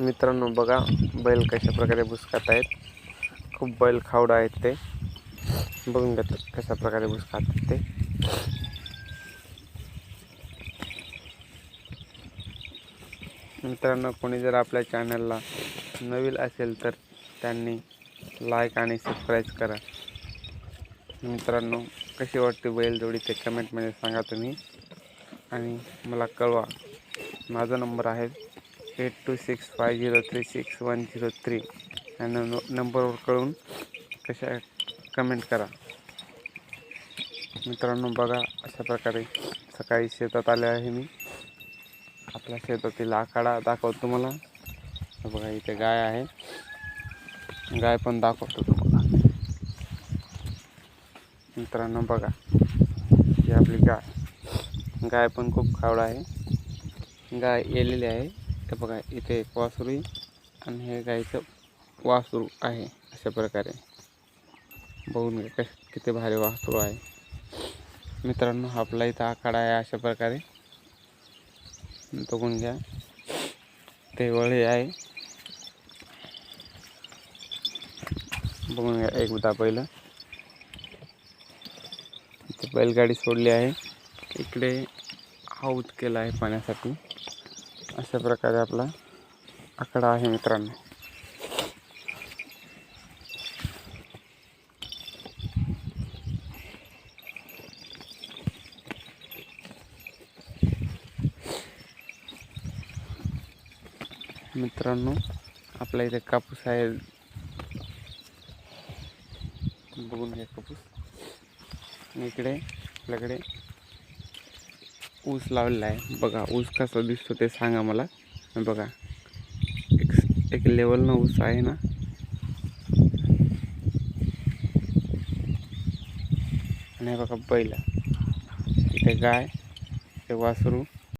मित्रांनो बघा बैल कशा प्रकारे भुसखात आहेत. खूप बैल खावडा आहेत ते. बघून घेतात कशा प्रकारे भुस ते. मित्रांनो कोणी जर आपल्या चॅनलला नवीन असेल तर त्यांनी लाईक आणि सबस्क्राईब करा. मित्रांनो कशी वाटते बैलजोडी ते कमेंटमध्ये सांगा तुम्ही. आणि मला कळवा. माझा नंबर आहे eight two six five zero three six one zero three या नं नंबरवर कळून कशा कमेंट करा. मित्रांनो बघा अशा प्रकारे सकाळी शेतात आले आहे मी. आपल्या शेतातील आखाडा दाखवतो तुम्हाला. बघा इथे गाय आहे. गाय पण दाखवतो तुम्हाला. मित्रांनो बघा ही आपली गाय. गाय पण खूप खावडा आहे. गाय येलेली आहे. हे बघा इथे एक वासरू आणि हे गाईचं वासरू आहे अशा प्रकारे. बघून घ्या कश किती भारी वासरू आहे. मित्रांनो आपला इथं आखाडा आहे अशा प्रकारे. बघून घ्या. ते वळे आहे. बघून घ्या एकदा पहिलं. इथे बैलगाडी सोडली आहे. इकडे हाऊत केला आहे पाण्यासाठी. अशा प्रकारे आपला आकडा आहे मित्रांनो. मित्रांनो आपल्या इथे कापूस आहे. बघून घ्या कापूस. इकडे आपल्याकडे ऊस लावलेला आहे बघा ऊस कसा दिसतो ते सांगा मला. बघा एक एक लेवलनं ऊस आहे ना. आणि हे बघा बैल. इथे गाय ते वासरू.